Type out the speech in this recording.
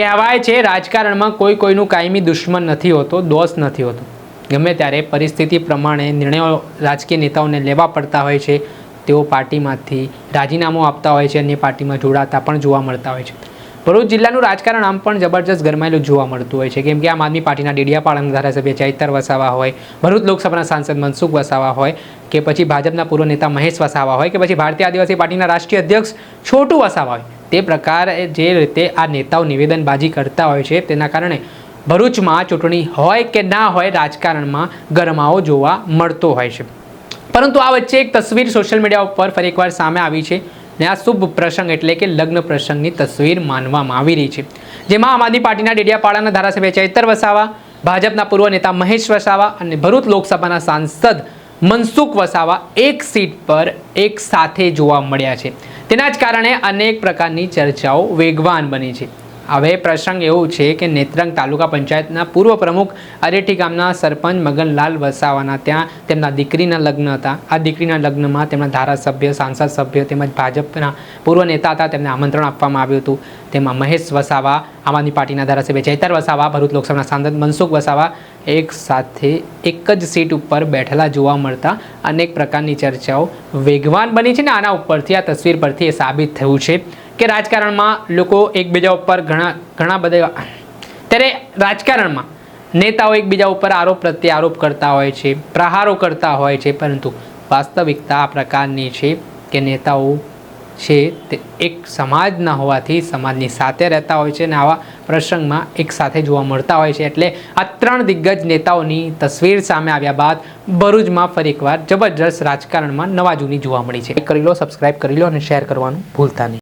કહેવાય છે, રાજકારણમાં કોઈ કોઈનું કાયમી દુશ્મન નથી હોતો, દોષ નથી હોતો. ગમે ત્યારે પરિસ્થિતિ પ્રમાણે નિર્ણયો રાજકીય નેતાઓને લેવા પડતા હોય છે, તેઓ પાર્ટીમાંથી રાજીનામું આપતા હોય છે, અન્ય પાર્ટીમાં જોડાતા પણ જોવા મળતા હોય છે. ભરૂચ જિલ્લાનું રાજકારણ આમ પણ જબરજસ્ત ગરમાયેલું જોવા મળતું હોય છે, કેમ કે આમ આદમી પાર્ટીના ડેડિયાપાડાના ધારાસભ્ય ચૈતર વસાવા હોય, ભરૂચ લોકસભાના સાંસદ મનસુખ વસાવા હોય, કે પછી ભાજપના પૂર્વ નેતા મહેશ વસાવા હોય, કે પછી ભારતીય આદિવાસી પાર્ટીના રાષ્ટ્રીય અધ્યક્ષ છોટુ વસાવા હોય. તે પ્રકારે જે રીતે આ નેતાઓ નિવેદનબાજી કરતા હોય છે, તેના કારણે ભરૂચમાં ચૂંટણી હોય કે ના હોય રાજકારણમાં ગરમાવો જોવા મળતો હોય છે. પરંતુ આ વચ્ચે એક તસવીર સોશિયલ મીડિયા ઉપર ફરી એકવાર સામે આવી છે ને આ શુભ પ્રસંગ એટલે કે લગ્ન પ્રસંગની તસવીર માનવામાં આવી રહી છે. જેમાં આમ આદમી પાર્ટીના ડેડિયાપાડાના ધારાસભ્ય ચૈતર વસાવા, ભાજપના પૂર્વ નેતા મહેશ વસાવા અને ભરૂચ લોકસભાના સાંસદ મનસુખ વસાવા એક સીટ પર એક સાથે જોવા મળ્યા છે. તેના જ કારણે અનેક પ્રકારની ચર્ચાઓ વેગવાન બની છે. હવે પ્રસંગ એવું છે કે નેત્રંગ તાલુકા પંચાયતના પૂર્વ પ્રમુખ અરેઠી ગામના સરપંચ મગનલાલ વસાવાના ત્યાં તેમના દીકરીના લગ્ન હતા. આ દીકરીના લગ્નમાં તેમના ધારાસભ્ય, સાંસદ સભ્ય તેમજ ભાજપના પૂર્વ નેતા હતા. તેમને આમંત્રણ આપવામાં આવ્યું હતું. તેમાં મહેશ વસાવા, આમ આદમી પાર્ટીના ધારાસભ્ય ચૈતર વસાવા, ભરૂચ લોકસભાના સાંસદ મનસુખ વસાવા એક સાથે એક જ સીટ ઉપર બેઠેલા જોવા મળતા અનેક પ્રકારની ચર્ચાઓ વેગવાન બની છે ને આના ઉપરથી, આ તસવીર પરથી એ સાબિત થયું છે. કે રાજકારણમાં લોકો એકબીજા ઉપર ઘણા ઘણા બધા ત્યારે રાજકારણમાં નેતાઓ એકબીજા ઉપર આરોપ પ્રત્યે આરોપ કરતા હોય છે, પ્રહારો કરતા હોય છે, પરંતુ વાસ્તવિકતા આ પ્રકારની છે કે નેતાઓ છે તે એક સમાજના હોવાથી સમાજની સાથે રહેતા હોય છે અને આવા પ્રસંગમાં એક સાથે જોવા મળતા હોય છે. એટલે આ ત્રણ દિગ્ગજ નેતાઓની તસવીર સામે આવ્યા બાદ ભરૂચમાં ફરી એકવાર જબરજસ્ત રાજકારણમાં નવા જૂની જોવા મળી છે. કરી લો સબસ્ક્રાઇબ કરી લો અને શેર કરવાનું ભૂલતા નહીં.